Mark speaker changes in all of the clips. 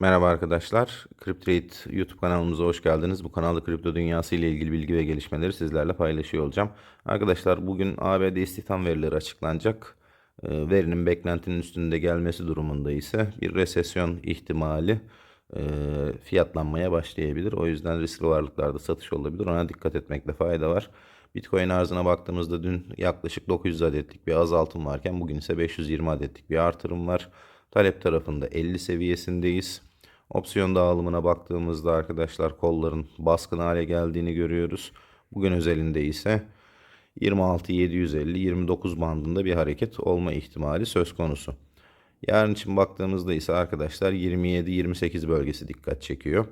Speaker 1: Merhaba arkadaşlar. CrypTrade YouTube kanalımıza hoş geldiniz. Bu kanalda kripto dünyası ile ilgili bilgi ve gelişmeleri sizlerle paylaşıyor olacağım. Arkadaşlar bugün ABD istihdam verileri açıklanacak. Ee, Verinin beklentinin üstünde gelmesi durumunda ise bir resesyon ihtimali e, fiyatlanmaya başlayabilir. O yüzden riskli varlıklarda satış olabilir. Ona dikkat etmekte fayda var. Bitcoin arzına baktığımızda dün yaklaşık 900 adetlik bir azaltım varken bugün ise 520 adetlik bir artırım var. Talep tarafında 50 seviyesindeyiz. Opsiyon dağılımına baktığımızda arkadaşlar kolların baskın hale geldiğini görüyoruz. Bugün özelinde ise 26.750-29 bandında bir hareket olma ihtimali söz konusu. Yarın için baktığımızda ise arkadaşlar 27-28 bölgesi dikkat çekiyor.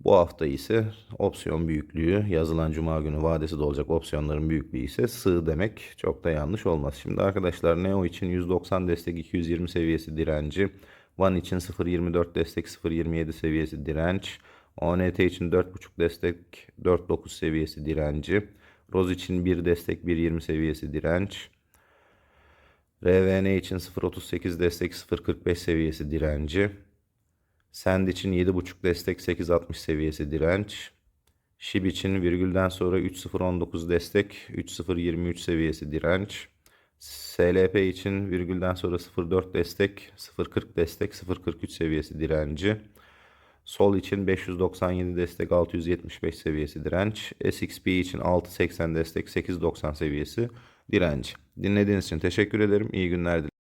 Speaker 1: Bu hafta ise opsiyon büyüklüğü yazılan cuma günü vadesi de olacak opsiyonların büyüklüğü ise sığ demek çok da yanlış olmaz. Şimdi arkadaşlar Neo için 190 destek 220 seviyesi direnci. One için 0.24 destek 0.27 seviyesi direnç. ONT için 4.5 destek 4.9 seviyesi direnci. Roz için 1 destek 1.20 seviyesi direnç. RVN için 0.38 destek 0.45 seviyesi direnci. Send için 7.5 destek 8.60 seviyesi direnç. Şib için virgülden sonra 3.019 destek 3.023 seviyesi direnç. SLP için virgülden sonra 0.4 destek 0.40 destek 0.43 seviyesi direnci. Sol için 597 destek 675 seviyesi direnç. SXP için 680 destek 890 seviyesi direnç. Dinlediğiniz için teşekkür ederim. İyi günler dilerim.